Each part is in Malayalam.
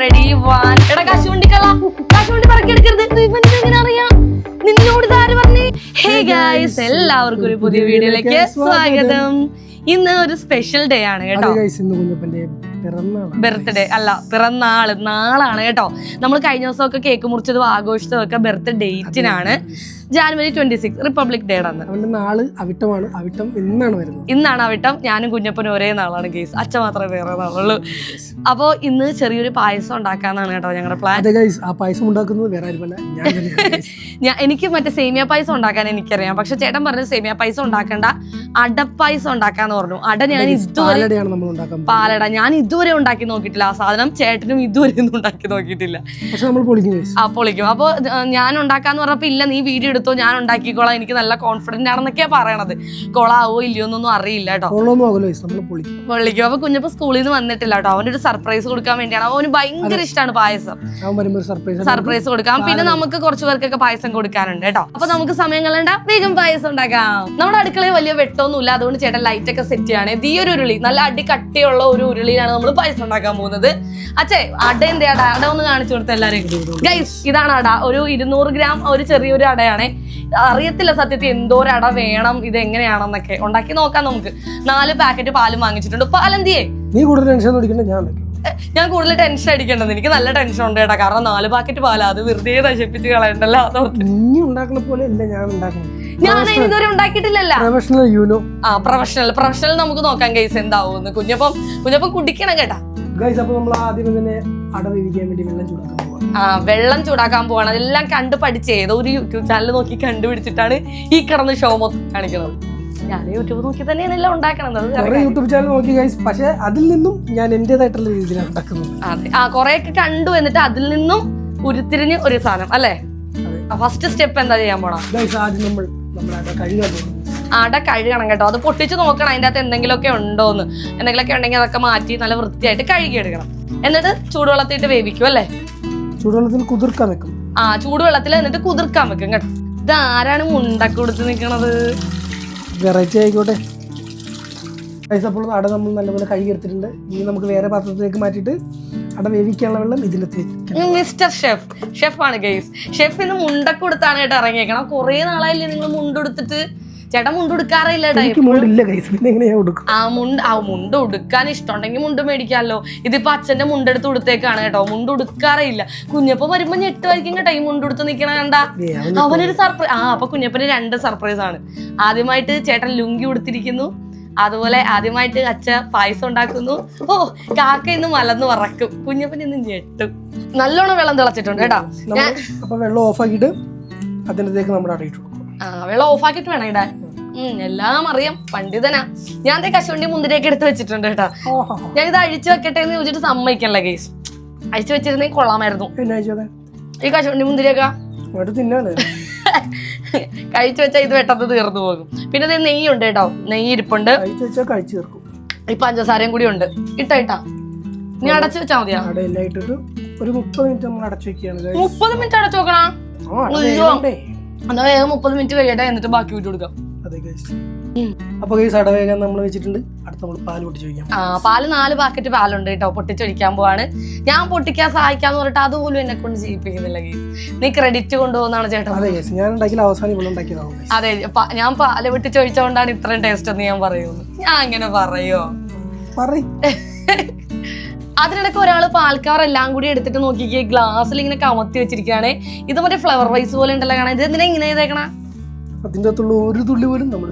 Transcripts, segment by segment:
റെഡി വൺ എടാ കശുവണ്ടിക്കള കശുവണ്ടി പറക്കിയെടുക്കരുത്. എങ്ങനെ അറിയാം? നിന്നോട് പറഞ്ഞേ? ഹേ എല്ലാവർക്കും ഒരു പുതിയ വീഡിയോയിലേക്ക് സ്വാഗതം. ഇന്ന് ഒരു സ്പെഷ്യൽ ഡേ ആണ് കേട്ടോ. ബർത്ത്ഡേ അല്ല പിറന്നാൾ നാളാണ് കേട്ടോ. നമ്മൾ കഴിഞ്ഞ ദിവസമൊക്കെ കേക്ക് മുറിച്ചതും ആഘോഷിച്ചതും ഒക്കെ birth ഡേറ്റിനാണ് January twenty six Republic Day ആണ്. അവന്റെ നാൾ അവിട്ടമാണ് അവിട്ടം ഇന്നാണ് വരുന്നത്. ഇന്നാണ് അവിട്ടം. ഞാനും കുഞ്ഞപ്പനും ഒരേ നാളാണ് കേസ് അച്ഛൻ മാത്രമേ വേറെ നാളുള്ളൂ. അപ്പോൾ ഇന്ന് ചെറിയൊരു പായസം ഉണ്ടാക്കാന്നാണ് കേട്ടോ ഞങ്ങളുടെ പ്ലാൻ അതെ ഗൈസ് ആ പായസം ഉണ്ടാക്കുന്നത് വേറെ ആരുമല്ല ഞാൻ തന്നെയാണ് guys. ഞാൻ എനിക്ക് മറ്റേ സേമിയ പായസം ഉണ്ടാക്കാൻ എനിക്കറിയാം. പക്ഷെ ചേട്ടൻ പറഞ്ഞു സേമിയ പായസം ഉണ്ടാക്കണ്ട അടപ്പായസം ഉണ്ടാക്കാന്ന് പറഞ്ഞു. അട ഞാൻ ഇതുവരെ പാലടയാണ് നമ്മൾ ഉണ്ടാക്കാൻ പോകുന്നത്. പാലട ഞാൻ ഇതുവരെ ഉണ്ടാക്കി നോക്കിയിട്ടില്ല. ആ സാധനം ചേട്ടനും ഇതുവരെ ഒന്നും ഉണ്ടാക്കി നോക്കിയിട്ടില്ല. പക്ഷെ നമ്മൾ പൊളിക്കും ഗൈസ് ആ പൊളിക്കും. അപ്പോൾ ഞാൻ ഉണ്ടാക്കാന്ന് പറഞ്ഞപ്പോൾ ഇല്ല നീ വീഡിയോ എടുത്തോ ഞാൻ ഉണ്ടാക്കിക്കോളാം. എനിക്ക് നല്ല കോൺഫിഡന്റ് ആണെന്നൊക്കെയാ പറയണത്. കൊളാവോ ഇല്ലയോ എന്നൊന്നും അറിയില്ല കേട്ടോ. പൊള്ളിക്കും അപ്പൊ കുഞ്ഞപ്പോ സ്കൂളിൽ നിന്ന് വന്നിട്ടില്ല കേട്ടോ. അവനൊരു സർപ്രൈസ് കൊടുക്കാൻ വേണ്ടിയാണ്. അവന് ഭയങ്കര ഇഷ്ടമാണ് പായസം. സർപ്രൈസ് കൊടുക്കാം. പിന്നെ നമുക്ക് കുറച്ച് പേർക്കൊക്കെ പായസം കൊടുക്കാനുണ്ട് കേട്ടോ. അപ്പൊ നമുക്ക് സമയം കളണ്ട വേഗം പായസം ഉണ്ടാക്കാം. നമ്മുടെ അടുക്കളയിൽ വലിയ വെട്ടമൊന്നുമില്ല. അതുകൊണ്ട് ചേട്ടൻ ലൈറ്റ് ഒക്കെ സെറ്റ് ചെയ്യാണ് ഈ ഒരു ഉരുളി. നല്ല അടി കട്ടിയുള്ള ഒരു ഉരുളിയിലാണ് നമ്മൾ പായസം ഉണ്ടാക്കാൻ പോകുന്നത്. അച്ഛേ അട എന്തേ അട അട ഒന്ന് കാണിച്ചു കൊടുത്ത എല്ലാരും ഗൈസ് ഇതാണ് അട. ഒരു ഇരുന്നൂറ് ഗ്രാം ഒരു ചെറിയൊരു അടയാണ്. അറിയത്തില്ല സത്യത്തിൽ എന്തോരട വേണം ഇത് എങ്ങനെയാണെന്നൊക്കെ ഉണ്ടാക്കി നോക്കാം നമുക്ക്. നാല് പാക്കറ്റ് പാലും വാങ്ങിച്ചിട്ടുണ്ട്. പാലെന്തിയേ നീ കൂടുതൽ ടെൻഷൻ അടിക്കണ്ട ഞാൻ ഞാൻ കൂടുതൽ ടെൻഷൻ അടിക്കേണ്ടത് എനിക്ക് നല്ല ടെൻഷൻ ഉണ്ട് കേട്ടോ. കാരണം നാല് പാക്കറ്റ് പാലാ. അത് വെറുതെ നശിപ്പിച്ച് കളയണ്ടല്ലോ. നീ ഉണ്ടാക്കുന്ന പോലെ അല്ല ഞാൻ ഉണ്ടാക്കുന്നത്. ഞാൻ അതിന് ഇതുവരെ ഉണ്ടാക്കിയിട്ടില്ലല്ലോ. പ്രൊഫഷണൽ യൂനോ ആ പ്രൊഫഷണൽ പ്രൊഫഷണൽ നമുക്ക് നോക്കാം കേസ് എന്താവും കുഞ്ഞപ്പം കുഞ്ഞപ്പം കുടിക്കണം കേട്ടാ. ഗൈസ് അപ്പൊ നമ്മൾ ആദ്യം തന്നെ അട വേവിക്കാൻ വേണ്ടി വെള്ളം ചൂടാക്കാൻ പോവാണ് ആ വെള്ളം ചൂടാക്കാൻ പോവാണ്. അതെല്ലാം കണ്ടു പഠിച്ച്. ഏതോ ഒരു യൂട്യൂബ് ചാനൽ നോക്കി കണ്ടുപിടിച്ചിട്ടാണ് ഈ കിടന്ന് ഷോ മൊത്തം കാണിക്കുന്നത്. ഞാൻ യൂട്യൂബ് നോക്കി തന്നെയാണ് എല്ലാം ഉണ്ടാക്കണത്. കുറെ യൂട്യൂബ് ചാനൽ നോക്കി ഗൈസ് പക്ഷെ അതിൽ നിന്നും ഞാൻ എന്റേതായിട്ടുള്ള രീതിയിലാണ് ഉണ്ടാക്കുന്നത്. അതെ. ആ കൊറേയൊക്കെ കണ്ടു എന്നിട്ട് അതിൽ നിന്നും ഉരുത്തിരിഞ്ഞ് ഒരു സാധനം അല്ലേ? ഫസ്റ്റ് സ്റ്റെപ്പ് എന്താ ചെയ്യാൻ പോണ? ഗൈസ് ആദ്യം നമ്മൾ നമ്മുടെ കഴുകാൻ പോകും അട കഴുകണം കേട്ടോ. അത് പൊട്ടിച്ച് നോക്കണം അതിന്റെ അകത്ത് എന്തെങ്കിലുമൊക്കെ ഉണ്ടോന്ന്. എന്തെങ്കിലുമൊക്കെ ഉണ്ടെങ്കിൽ അതൊക്കെ മാറ്റി നല്ല വൃത്തിയായിട്ട് കഴുകിയെടുക്കണം. എന്നിട്ട് ചൂടുവെള്ളത്തിട്ട് വേവിക്കും അല്ലേ? ചൂടുവെള്ളത്തിൽ കുതിർക്കാൻ വെക്കും. ആ ചൂടുവെള്ളത്തിൽ എന്നിട്ട് കുതിർക്കാൻ വെക്കും കേട്ടോ. ഇത് ആരാണ് മുണ്ടൊക്കെ കൊടുത്ത് നിൽക്കണത് വെറൈറ്റി ആയിക്കോട്ടെ. അപ്പോൾ അട നമ്മൾ നല്ലപോലെ കഴുകി എടുത്തിട്ടുണ്ട് ഇനി നമുക്ക് വേറെ പാത്രത്തിലേക്ക് മാറ്റിയിട്ട് അട വേവിക്കാനുള്ള വെള്ളം ഇതിലേക്ക് മിസ്റ്റർ ഷെഫ് ഷെഫാണ് ഗൈസ് ഷെഫ് ഇന്ന് മുണ്ടൊക്കെ കൊടുത്താണ് കേട്ടോ ഇറങ്ങിയേക്കണം കുറേ നാളായില്ലേ നിങ്ങൾ മുണ്ടെടുത്തിട്ട് ചേട്ടാ മുണ്ട് ഉടുക്കാറില്ല ആ മുണ്ട് ആ മുണ്ട് ഉടുക്കാൻ ഇഷ്ടമുണ്ടെങ്കിൽ മുണ്ട് മേടിക്കാമല്ലോ. ഇതിപ്പോ അച്ഛന്റെ മുണ്ടെടുത്ത് ഉടുത്തേക്കാണ് കേട്ടോ. മുണ്ട് ഉടുക്കാറില്ല കുഞ്ഞപ്പ വരുമ്പോ ഞെട്ടുമായിരിക്കും കേട്ടോ ഈ മുണ്ട് ഉടുത്ത് നിക്കണ കണ്ട. അവനൊരു സർപ്രൈസ് ആ അപ്പൊ കുഞ്ഞപ്പന് രണ്ട് സർപ്രൈസ് ആണ്. ആദ്യമായിട്ട് ചേട്ടൻ ലുങ്കി ഉടുത്തിരിക്കുന്നു. അതുപോലെ ആദ്യമായിട്ട് അച്ഛ പായസം ഉണ്ടാക്കുന്നു. ഓ കാക്ക ഇന്ന് മലന്ന് വറക്കും. കുഞ്ഞപ്പൻ ഇന്ന് ഞെട്ടും. നല്ലോണം വെള്ളം തിളച്ചിട്ടുണ്ട് കേട്ടോ. വെള്ളം ഓഫ് ആക്കിയിട്ട് അതിനകത്തേക്ക് നമ്മൾ ആ വെള്ളം ഓഫാക്കിട്ട് വേണം ഇടാൻ. ഉം, എല്ലാം അറിയാം. പണ്ഡിതനാ. ഞാൻ ദേ കശുവണ്ടി മുന്തിരിയൊക്കെ എടുത്ത് വെച്ചിട്ടുണ്ട് കേട്ടോ. ഞാൻ ഇത് അഴിച്ചു വെക്കട്ടെ എന്ന് ചോദിച്ചിട്ട് സമ്മതിക്കണല്ല കേസ് അഴിച്ചു വെച്ചിരുന്നെങ്കിൽ കൊള്ളാമായിരുന്നു. ഈ കശുവണ്ടി മുന്തിരിയൊക്കെ? കഴിച്ചു വെച്ചാൽ ഇത് വെട്ടത്ത് തീർന്നു പോകും. പിന്നെ ഇത് നെയ്യ് ഉണ്ട് കേട്ടോ നെയ്യ് ഇരിപ്പുണ്ട് ഈ പഞ്ചസാരയും കൂടി ഉണ്ട്. ഇട്ടാ ഇട്ടാ. നീ അടച്ചു വെച്ചാ മതിയാ? ഒരു മുപ്പത് മിനിറ്റ് നമ്മൾ അടച്ചു വെക്കുകയാണ്. മുപ്പത് മിനിറ്റ് അടച്ചു നോക്കണ എന്നാ വേഗം മുപ്പത് മിനിറ്റ് കഴിയട്ടെ എന്നിട്ട് ബാക്കി വിട്ടു കൊടുക്കാം. അതെ ഗൈസ് അപ്പൊ ഗൈസ് അട വേഗം നമ്മൾ വെച്ചിട്ടുണ്ട്. അടുത്ത നമ്മൾ പാൽ പൊട്ടിച്ച് വയ്ക്കാം ആ പാൽ നാല് പാക്കറ്റ് പാലുണ്ട് കേട്ടോ. പൊട്ടിച്ചൊഴിക്കാൻ പോവാണ്. ഞാൻ പൊട്ടിക്കാൻ സഹായിക്കാന്ന് പറഞ്ഞിട്ട് അതുപോലും എന്നെ കൊണ്ട് ചെയ്യിപ്പിക്കുന്നില്ല ഗീസ് നീ ക്രെഡിറ്റ് കൊണ്ടുപോകുന്നതാണ് ചേട്ടാ അതെ ഗൈസ് ഞാൻ ഉണ്ടാക്കിയ അവസാനം ഇവിടെ അതെ ഞാൻ പാൽ പൊട്ടിച്ചൊഴിച്ചോണ്ടാണ് ഇത്രയും ടേസ്റ്റ് എന്ന് ഞാൻ പറയുന്നത്. ഞാൻ അങ്ങനെ പറയോ? പറയ്. അതിനിടയ്ക്ക് ഒരാൾ പാൽക്കവർ എല്ലാം കൂടി എടുത്തിട്ട് നോക്കിക്കേ ഗ്ലാസ്സിൽ ഇങ്ങനെ കമത്തി വെച്ചിരിക്കുകയാണ്. ഇത് മറ്റേ ഫ്ലവർ വൈസ് പോലെ ഉണ്ടല്ലോ കാണാൻ. ഇത് എന്തിനാ ഇങ്ങനെ ചെയ്തേക്കണ? അതിന്റെ അകത്തുള്ള ഒരു തുള്ളി പോലും നമ്മൾ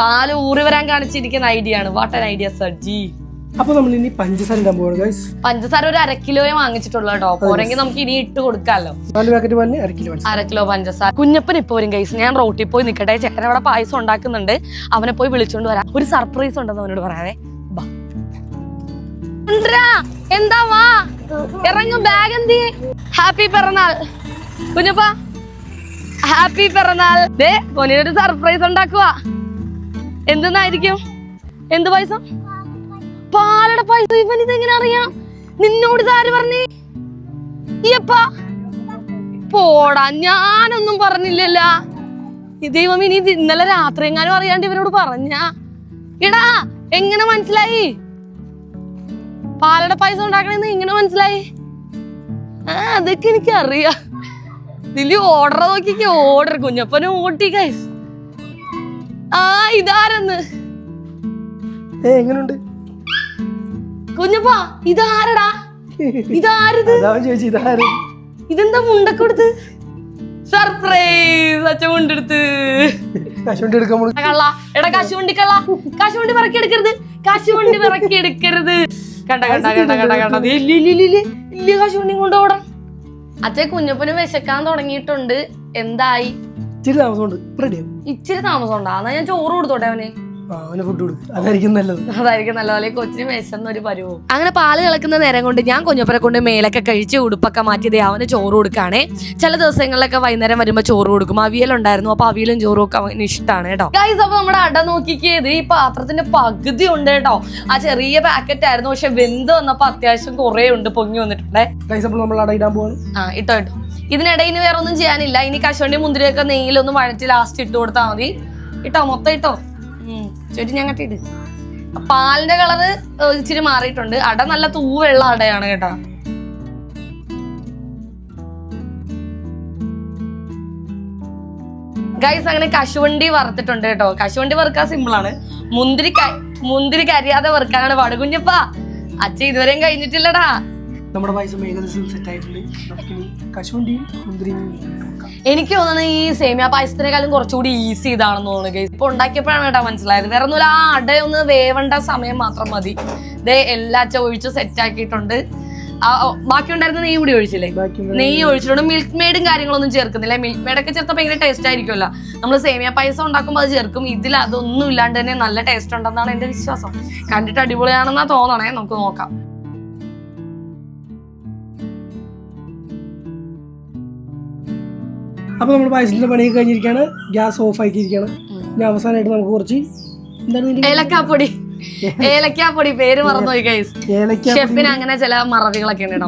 പാൽ ഊറി വരാൻ കാണിച്ചിരിക്കുന്ന ഐഡിയ ആണ്. വാട്ട് ആൻ ഐഡിയ സജ്ജി അപ്പൊ നമ്മൾ ഇനി പഞ്ചസാര ഇടാൻ പോവാണ് ഗൈസ് പഞ്ചസാര ഒരു അര കിലോയെ വാങ്ങിച്ചിട്ടുള്ളൂ കേട്ടോ. പോരെങ്കിൽ നമുക്ക് ഇനി ഇട്ട് കൊടുക്കാമല്ലോ നാല് പാക്കറ്റ് പാലിന് അര കിലോ പഞ്ചസാര. അര കിലോ പഞ്ചസാര. കുഞ്ഞപ്പൻ ഇപ്പൊ വരും ഗൈസ് ഞാൻ റോട്ടിൽ പോയി നിൽക്കട്ടെ ചേട്ടൻ അവിടെ പായസം ഉണ്ടാക്കുന്നുണ്ട്. അവനെ പോയി വിളിച്ചോണ്ട് വരാം. ഒരു സർപ്രൈസ് ഉണ്ടെന്ന് അവനോട് പറയാവേ. എന്താ വാ? ഇറങ്ങും ബാഗ് എന്തി ഹാപ്പി പിറന്നാൾ. കുഞ്ഞപ്പ. ഹാപ്പി പിറന്നാൾ. ദേ പൊന്നിനൊരു സർപ്രൈസ് ഉണ്ടാക്കുക എന്തെന്നായിരിക്കും? എന്ത് പൈസ പാലട പൈസ ഇവൻ ഇതെങ്ങനെ അറിയാം? നിന്നോട് ഇതാര് പറഞ്ഞേ? ഈയപ്പാ. പോടാ ഞാനൊന്നും പറഞ്ഞില്ലല്ല. ദൈവം ഇനി ഇന്നലെ രാത്രി എങ്ങാനും അറിയാണ്ട് ഇവരോട് പറഞ്ഞ. ഇടാ എങ്ങനെ മനസ്സിലായി? പാലട പായസം ഉണ്ടാക്കണെന്ന് ഇങ്ങനെ മനസ്സിലായി? ആ അതൊക്കെ എനിക്ക് അറിയാ ഇതിൽ ഓർഡർ നോക്കിക്ക് ഓർഡർ കുഞ്ഞപ്പനും ഓട്ടി കൈസ് ആ ഇതാരെന്ന്? എങ്ങനുണ്ട്? കുഞ്ഞപ്പ ഇതാരടാ? ഇതാരത്? ഇതെന്താ മുണ്ടക്കൊടുത്ത് സർപ്രൈസ് അച്ഛൻ മുണ്ടെടുത്ത് കശുവണ്ടി എടുക്കാൻ കള്ള. എടാ കശുവണ്ടി കള്ള കശുവണ്ടി പിറക്കി എടുക്കരുത്. കശുവണ്ടി പിറക്കി എടുക്കരുത്. കണ്ട കണ്ട കണ്ട കണ്ട കണ്ട. ദേ ഇല്ല ഇല്ല ഇല്ല ഇല്ല. ഇല്ല കൊണ്ടോടാ അച്ഛൻ കുഞ്ഞപ്പന് വിശക്കാൻ തുടങ്ങിയിട്ടുണ്ട്. എന്തായി? ഇച്ചിരി താമസമുണ്ട്. ഇച്ചിരി താമസം ഉണ്ടാ എന്നാ ഞാൻ ചോറ് കൊടുത്തോട്ടെ അവന്. അവന് ഫുഡ് കൊടുക്കും അതായിരിക്കും നല്ലത്. അതായിരിക്കും നല്ലപോലെ കൊച്ചിന് വിശന്ന ഒരു പരുവും. അങ്ങനെ പാൽ കിളക്കുന്ന നേരം കൊണ്ട് ഞാൻ കുഞ്ഞപ്പനെ കൊണ്ട് മേലൊക്കെ കഴിച്ച് ഉടുപ്പൊക്കെ മാറ്റി ദേ അവന് ചോറ് കൊടുക്കാണേ. ചില ദിവസങ്ങളിലൊക്കെ വൈകുന്നേരം വരുമ്പോൾ ചോറ് കൊടുക്കും. അവിയലുണ്ടായിരുന്നു അപ്പൊ അവിയലും ചോറും ഒക്കെ അവന് ഇഷ്ടമാണ് കേട്ടോ. ഗൈസ് അപ്പൊ നമ്മുടെ അട നോക്കിക്കേത് ഈ പാത്രത്തിന്റെ പകുതി ഉണ്ട് കേട്ടോ. ആ ചെറിയ പാക്കറ്റ് ആയിരുന്നു. പക്ഷെ വെന്ത് വന്നപ്പോ അത്യാവശ്യം കുറെ ഉണ്ട്. പൊങ്ങി വന്നിട്ടുണ്ടേ. ഗൈസ് അപ്പോൾ നമ്മൾ അട ഇടാൻ പോവാണ്. ആ ഇട്ടോ ഇട്ടോ. ഇതിനിടയിൽ ഇനി വേറെ ഒന്നും ചെയ്യാനില്ല. ഇനി കശുവണ്ടി മുന്തിരിയൊക്കെ നെയ്യിലൊന്ന് വഴറ്റി ലാസ്റ്റ് ഇട്ട് കൊടുത്താൽ മതി. ഇട്ടോ മൊത്തം ഇട്ടോ. ചേട്ടി ഞാൻ കട്ടിട്ട് പാലിന്റെ കളറ് ഇച്ചിരി മാറിയിട്ടുണ്ട്. അട നല്ല തൂവെള്ള അടയാണ് കേട്ടോ. ഗൈസ് അങ്ങനെ കശുവണ്ടി വറുത്തിട്ടുണ്ട് കേട്ടോ. കശുവണ്ടി വറുക്കാൻ സിമ്പിൾ ആണ്. മുന്തിരി മുന്തിരി കരിയാതെ വറുക്കാനാണ് പാട്. അച്ഛൻ ഇതുവരെയും കഴിഞ്ഞിട്ടില്ലടാ. നമ്മുടെ പായസം ഏകദേശം സെറ്റ് ആയിട്ടുണ്ട്. നമുക്കിനി കശുവണ്ടിയും മുന്തിരിയും നോക്കാം. എനിക്ക് തോന്നുന്നത് ഈ സേമിയ പായസത്തിനേക്കാളും കുറച്ചുകൂടി ഈസി ഇതാണെന്ന് തോന്നുന്നു ഇപ്പൊ ഉണ്ടാക്കിയപ്പോഴാണ് കേട്ടോ മനസ്സിലായത്. വേറെ ഒന്നുമില്ല. ആ അട ഒന്ന് വേവേണ്ട സമയം മാത്രം മതി. ഇതേ എല്ലാ ഒഴിച്ച് സെറ്റ് ആക്കിയിട്ടുണ്ട്. ബാക്കി ഉണ്ടായിരുന്ന നെയ്യ് കൂടി ഒഴിച്ചില്ലേ? നെയ്യ് ഒഴിച്ചിട്ടുണ്ട്. മിൽക്ക് മെയ്ഡും കാര്യങ്ങളൊന്നും ചേർക്കുന്നില്ല. മിൽക്ക് മെയ്ഡൊക്കെ ചേർത്താൽ ഭയങ്കര ടേസ്റ്റ് ആയിരിക്കുമല്ലോ. നമ്മൾ സേമിയ പായസം ഉണ്ടാക്കുമ്പോൾ അത് ചേർക്കും. ഇതിൽ അതൊന്നും ഇല്ലാണ്ട് തന്നെ നല്ല ടേസ്റ്റ് ഉണ്ടെന്നാണ് എന്റെ വിശ്വാസം. കണ്ടിട്ട് അടിപൊളിയാണെന്നാ തോന്നണേ. നമുക്ക് നോക്കാം. അപ്പോൾ നമ്മൾ പായസത്തിന്റെ പണി കഴിഞ്ഞിരിക്കുകയാണ് ഗ്യാസ് ഓഫ് ആക്കിയിരിക്കുകയാണ് ഇനി അവസാനമായിട്ട് നമുക്ക് കുറച്ച് ഏലക്കാപ്പൊടി. ഏലക്കാപ്പൊടി പേര് മറന്നുപോയി ഗൈസ് ഷെഫിന് അങ്ങനെ ചില മറവികളൊക്കെ ഉണ്ട്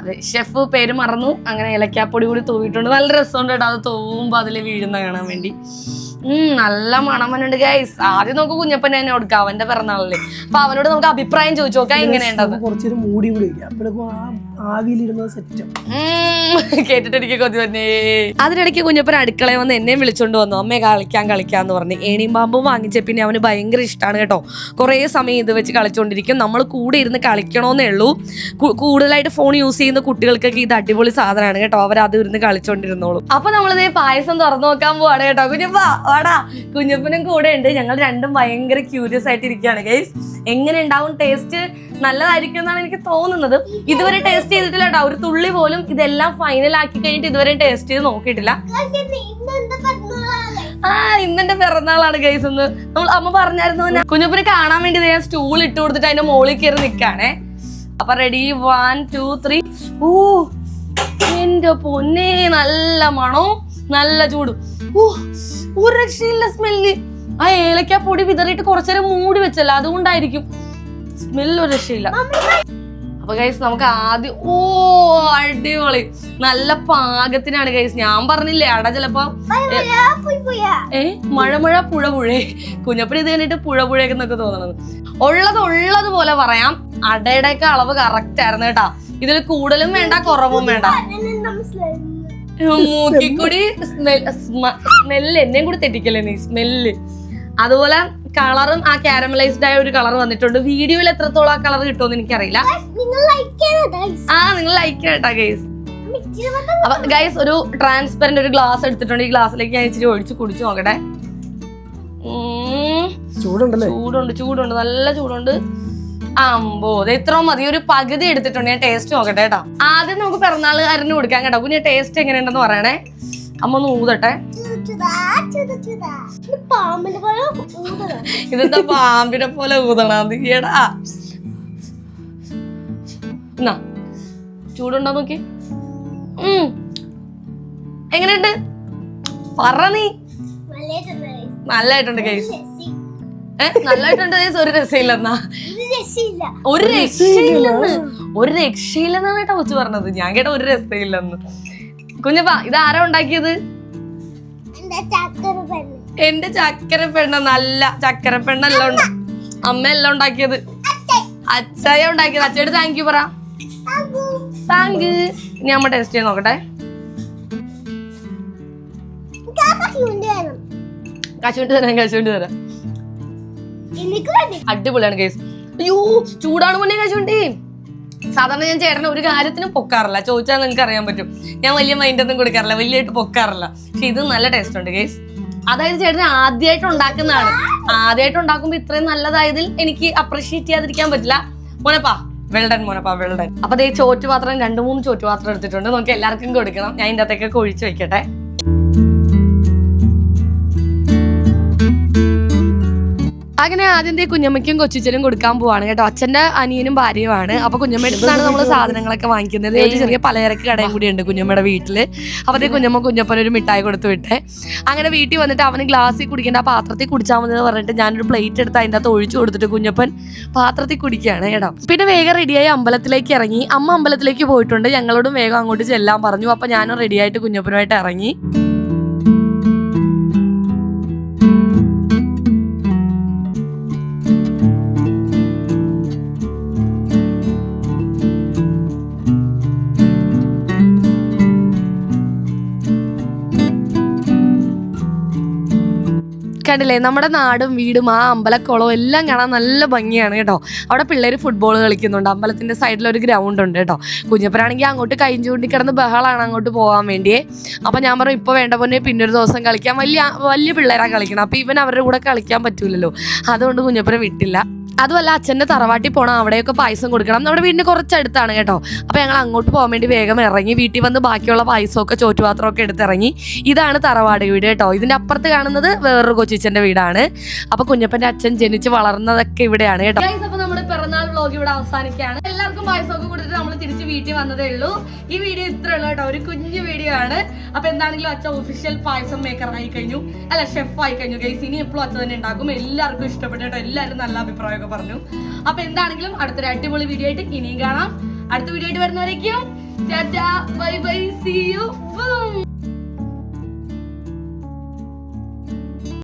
അതെ ഷെഫ് പേര് മറന്നു. അങ്ങനെ ഏലക്കാപ്പൊടി കൂടി തൂവിട്ടുണ്ട് നല്ല രസമുണ്ട് കേട്ടോ അത് തൂവുമ്പോ അതിൽ വീഴുന്ന കാണാൻ വേണ്ടി. ഉം നല്ല മണം വന്നുണ്ട് ഗൈസ് ആദ്യം നമുക്ക് കുഞ്ഞപ്പനെ തന്നെ കൊടുക്കാം അവന്റെ പിറന്നാളല്ലേ അപ്പൊ അവനോട് നമുക്ക് അഭിപ്രായം ചോദിച്ചു നോക്കാം എങ്ങനെയുണ്ടത് കുറച്ചൊരു മൂടി കൂടി സെറ്റ് കേട്ടിട്ട് എനിക്ക് കൊതി തന്നെ അതിനിടയ്ക്ക് കുഞ്ഞപ്പൻ അടുക്കളയിൽ വന്ന് എന്നെ വിളിച്ചോണ്ട് വന്നു. അമ്മയെ കളിക്കാൻ കളിക്കാന്ന് പറഞ്ഞു. ഏണിയും പാമ്പും വാങ്ങിച്ച പിന്നെ അവന് ഭയങ്കര ഇഷ്ടമാണ് കേട്ടോ. കുറേ സമയം ഇത് വെച്ച് കളിച്ചോണ്ടിരിക്കും. നമ്മൾ കൂടെ ഇരുന്ന് കളിക്കണമെന്നേ ഉള്ളൂ. കൂടുതലായിട്ട് ഫോൺ യൂസ് ചെയ്യുന്ന കുട്ടികൾക്കൊക്കെ ഇത് അടിപൊളി സാധനമാണ് കേട്ടോ. അവർ അത് ഇരുന്ന് കളിച്ചോണ്ടിരുന്നോളൂ. അപ്പൊ നമ്മളിതേ പായസം തുറന്നു നോക്കാൻ പോവാണ് കേട്ടോ. കുഞ്ഞപ്പ വാടാ. കുഞ്ഞപ്പനും കൂടെ ഉണ്ട്. ഞങ്ങൾ രണ്ടും ഭയങ്കര ക്യൂരിയസ് ആയിട്ട് ഇരിക്കുകയാണ് ഗൈസ് എങ്ങനെ ഉണ്ടാവും ടേസ്റ്റ് നല്ലതായിരിക്കും എന്നാണ് എനിക്ക് തോന്നുന്നത്. ഇതുവരെ ടേസ്റ്റ് ചെയ്തിട്ടില്ല ഒരു തുള്ളി പോലും ഇതെല്ലാം ഫൈനൽ ആക്കി കഴിഞ്ഞിട്ട് ഇതുവരെ ടേസ്റ്റ് ചെയ്ത് നോക്കിയിട്ടില്ല. ആ ഇന്നെന്റെ പിറന്നാളാണ് ഗൈസ് എന്ന് നമ്മൾ അമ്മ പറഞ്ഞായിരുന്നു കുഞ്ഞുപ്പിനെ കാണാൻ വേണ്ടി ഞാൻ സ്റ്റൂൾ ഇട്ട് കൊടുത്തിട്ട് അതിന്റെ മുകളിൽ കയറി നിൽക്കാണേ അപ്പൊ റെഡി വൺ ടു ത്രീ ഊ എന്റെ പൊന്നെ നല്ല മണോ നല്ല ചൂടും. ഊ ഒരു രക്ഷയില്ല സ്മെല്ല് ആ ഏലക്ക പൊടി വിതറിയിട്ട് കുറച്ചേരം മൂടി വെച്ചല്ലോ അതുകൊണ്ടായിരിക്കും. സ്മെല്ല് ഒരു രക്ഷയില്ല. അപ്പൊ ഗൈസ് നമുക്ക് ആദ്യം ഓ അടിപൊളി. നല്ല പാകത്തിനാണ് ഗൈസ് ഞാൻ പറഞ്ഞില്ലേ അട ചിലപ്പോ ഏ മഴ മഴ പുഴ പുഴേ. കുഞ്ഞപ്പടി ഇത് കണ്ടിട്ട് പുഴ പുഴയെന്നൊക്കെ തോന്നണത്. ഉള്ളത് ഉള്ളത് പോലെ പറയാം. അടയുടെ ഒക്കെ അളവ് കറക്റ്റ് ആയിരുന്നു കേട്ടാ. ഇതിൽ കൂടുതലും വേണ്ട കുറവും വേണ്ട. മൂക്കിക്കൂടി സ്മെല്ല്. എന്നെയും കൂടി തെറ്റിക്കല്ലേ നീ? സ്മെല്ല്. അതുപോലെ കളറും ആ കാരമലൈസ്ഡ് ആയ ഒരു കളർ വന്നിട്ടുണ്ട്. വീഡിയോയിൽ എത്രത്തോളം ആ കളർ കിട്ടുമെന്ന് എനിക്കറിയില്ല. ആ നിങ്ങൾ ലൈക്ക് കേട്ടാ ഗൈസ് അപ്പൊ ഗൈസ് ഒരു ട്രാൻസ്പെറന്റ് ഒരു ഗ്ലാസ് എടുത്തിട്ടുണ്ട്. ഈ ഗ്ലാസ്സിലേക്ക് ഞാൻ ഇച്ചിരി ഒഴിച്ച് കുടിച്ചു നോക്കട്ടെ. ചൂടുണ്ടല്ലേ? ചൂടുണ്ട് ചൂടുണ്ട് നല്ല ചൂടുണ്ട്. അമ്പോ ഇത് ഇത്രയും മതി. ഒരു പകുതി എടുത്തിട്ടുണ്ട്. ഞാൻ ടേസ്റ്റ് നോക്കട്ടെ കേട്ടോ. ആദ്യം നമുക്ക് പിറന്നാൾ അരിഞ്ഞു കൊടുക്കാൻ കേട്ടോ. കുഞ്ഞ് ടേസ്റ്റ് എങ്ങനെയുണ്ടെന്ന് പറയണേ. അമ്മ ഒന്ന് ഊതട്ടെ. പാമ്പിന്റെ പോലെ ഊതണം. ഇതെന്താ പാമ്പിനെ പോലെ ഊതണ? കേടാ എന്നാ ചൂടുണ്ടോ നോക്കി? ഉം. എങ്ങനെയുണ്ട്? പറ നീ. നല്ലായിട്ടുണ്ട് കേസ് രസി. ഏ നല്ലായിട്ടുണ്ട് കേസ് ഒരു രസയില്ലെന്നാ. ഒരു രക്ഷയില്ലെന്ന് ഒരു രക്ഷയില്ലെന്നാണ് കേട്ടോ കൊച്ചു പറഞ്ഞത്. ഞാൻ കേട്ട ഒരു രസയില്ലെന്ന്. കുഞ്ഞപ്പാ ഇത് ആരാ ഉണ്ടാക്കിയത്? എന്റെ ചക്കര പെണ്ണ. നല്ല ചക്കര പെണ്ണല്ല ഉണ്ട് അമ്മ എല്ലാം ഉണ്ടാക്കിയത്. അച്ചായ ഉണ്ടാക്കിയത്. അച്ഛയോട് താങ്ക് യു പറ. താങ്ക് ഇനി അമ്മ ടേസ്റ്റ് ചെയ്ത് നോക്കട്ടെ. കശുവിട്ട് തരാം കശുവിട്ട് തരാം. അടിപൊളിയാണ് കേസ് അയ്യോ ചൂടാണ് മുന്നേ കശുവണ്ടി സാധാരണ ഞാൻ ചേട്ടനെ ഒരു കാര്യത്തിനും പൊക്കാറില്ല. ചോദിച്ചാൽ നിങ്ങൾക്ക് അറിയാൻ പറ്റും. ഞാൻ വലിയ മൈൻഡ് ഒന്നും കൊടുക്കാറില്ല. വലിയായിട്ട് പൊക്കാറില്ല. പക്ഷെ ഇത് നല്ല ടേസ്റ്റ് ഉണ്ട് ഗേസ് അതായത് ചേട്ടൻ ആദ്യമായിട്ട് ഉണ്ടാക്കുന്നതാണ്. ആദ്യമായിട്ട് ഉണ്ടാക്കുമ്പോൾ ഇത്രയും നല്ലതായതിൽ എനിക്ക് അപ്രീഷിയേറ്റ് ചെയ്യാതിരിക്കാൻ പറ്റില്ല. മോനപ്പാ വെൽഡൻ മോനപ്പാ വെൽഡൻ അപ്പൊ ദേ ചോറ്റുപാത്രം രണ്ടു മൂന്ന് ചോറ്റുപാത്രം എടുത്തിട്ടുണ്ട്. നമുക്ക് എല്ലാവർക്കും കൊടുക്കണം. ഞാൻ ഇതിന്റെ അകത്തേക്കൊക്കെ ഒഴിച്ചു വെക്കട്ടെ. അങ്ങനെ ആദ്യം കുഞ്ഞമ്മയ്ക്കും കൊച്ചിച്ചനും കൊടുക്കാൻ പോവാണ് കേട്ടോ. അച്ഛന്റെ അനിയനും ഭാര്യയുമാണ്. അപ്പൊ കുഞ്ഞമ്മയുടെ അടുത്താണ് നമ്മൾ സാധനങ്ങളൊക്കെ വാങ്ങിക്കുന്നത്. ഒരു ചെറിയ പലചരക്ക് കടയും കൂടി ഉണ്ട് കുഞ്ഞമ്മയുടെ വീട്ടിൽ. അപ്പൊ കുഞ്ഞമ്മ കുഞ്ഞപ്പൻ ഒരു മിഠായി കൊടുത്തു വിട്ടെ. അങ്ങനെ വീട്ടിൽ വന്നിട്ട് അവന് ഗ്ലാസ്സിൽ കുടിക്കേണ്ട പാത്രത്തിൽ കുടിച്ചാൽ മതി എന്ന് പറഞ്ഞിട്ട് ഞാനൊരു പ്ലേറ്റ് എടുത്ത് അതിന്റെ അകത്ത് ഒഴിച്ചു കൊടുത്തിട്ട് കുഞ്ഞപ്പൻ പാത്രത്തിൽ കുടിക്കുകയാണ് കേട്ടോ. പിന്നെ വേഗം റെഡിയായി അമ്പലത്തിലേക്ക് ഇറങ്ങി. അമ്മ അമ്പലത്തിലേക്ക് പോയിട്ടുണ്ട്. ഞങ്ങളോടും വേഗം അങ്ങോട്ട് ചെല്ലാൻ പറഞ്ഞു. അപ്പൊ ഞാനും റെഡിയായിട്ട് കുഞ്ഞപ്പനുമായിട്ട് ഇറങ്ങി. കണ്ടില്ലേ? നമ്മുടെ നാടും വീടും ആ അമ്പലക്കുളവും എല്ലാം കാണാൻ നല്ല ഭംഗിയാണ് കേട്ടോ. അവിടെ പിള്ളേർ ഫുട്ബോൾ കളിക്കുന്നുണ്ട്. അമ്പലത്തിന്റെ സൈഡിൽ ഒരു ഗ്രൗണ്ട് ഉണ്ട് കേട്ടോ. കുഞ്ഞപ്പനാണെങ്കിൽ അങ്ങോട്ട് കൈ ചൂണ്ടി കിടന്ന് ബഹളാണ് അങ്ങോട്ട് പോകാൻ വേണ്ടിയേ. അപ്പൊ ഞാൻ പറഞ്ഞു ഇപ്പൊ വേണ്ട പോലെ പിന്നെ ഒരു ദിവസം കളിക്കാൻ വലിയ വലിയ പിള്ളേരാണ് കളിക്കണം. അപ്പൊ ഇവൻ അവരുടെ കൂടെ കളിക്കാൻ പറ്റൂലല്ലോ. അതുകൊണ്ട് കുഞ്ഞപ്പനെ വിട്ടില്ല. അതുമല്ല അച്ഛന്റെ തറവാട്ടിൽ പോകണം അവിടെയൊക്കെ പായസം കൊടുക്കണം. നമ്മുടെ വീടിന് കുറച്ചടുത്താണ് കേട്ടോ. അപ്പോൾ ഞങ്ങൾ അങ്ങോട്ട് പോകാൻ വേണ്ടി വേഗം ഇറങ്ങി വീട്ടിൽ വന്ന് ബാക്കിയുള്ള പായസമൊക്കെ ചോറ്റുപാത്രമൊക്കെ എടുത്തിറങ്ങി. ഇതാണ് തറവാട് വീട് കേട്ടോ. ഇതിന്റെ അപ്പുറത്ത് കാണുന്നത് വേറൊരു കൊച്ചിച്ചന്റെ വീടാണ്. അപ്പോൾ കുഞ്ഞപ്പന്റെ അച്ഛൻ ജനിച്ച് വളർന്നതൊക്കെ ഇവിടെയാണ് കേട്ടോ. പിറന്നാൾ വ്ലോഗ് ഇവിടെ അവസാനിക്കുകയാണ്. എല്ലാവർക്കും പായസമൊക്കെ കൊടുത്തിട്ട് നമ്മൾ തിരിച്ച് വീട്ടിൽ വന്നതേ ഉള്ളൂ. ഈ വീഡിയോ ഇത്രേ ഉള്ളൂ കേട്ടോ. ഒരു കുഞ്ഞു വീഡിയോ ആണ്. അപ്പൊ എന്താണെങ്കിലും അച്ഛൻ ഒഫീഷ്യൽ പായസം മേക്കർ ആയി കഴിഞ്ഞു. അല്ല ഷെഫ് ആയി കഴിഞ്ഞു. ഗൈസ് ഇനി എപ്പോഴും അച്ഛൻ തന്നെ ഉണ്ടാക്കും. എല്ലാവർക്കും ഇഷ്ടപ്പെട്ടു കേട്ടോ. എല്ലാവരും നല്ല അഭിപ്രായമൊക്കെ പറഞ്ഞു. അപ്പൊ എന്താണെങ്കിലും അടുത്തൊരു അടിപൊളി വീഡിയോ ആയിട്ട് ഇനിയും കാണാം. അടുത്ത വീഡിയോ ആയിട്ട് വരുന്നവരേക്കും ബൈ ബൈ സി യു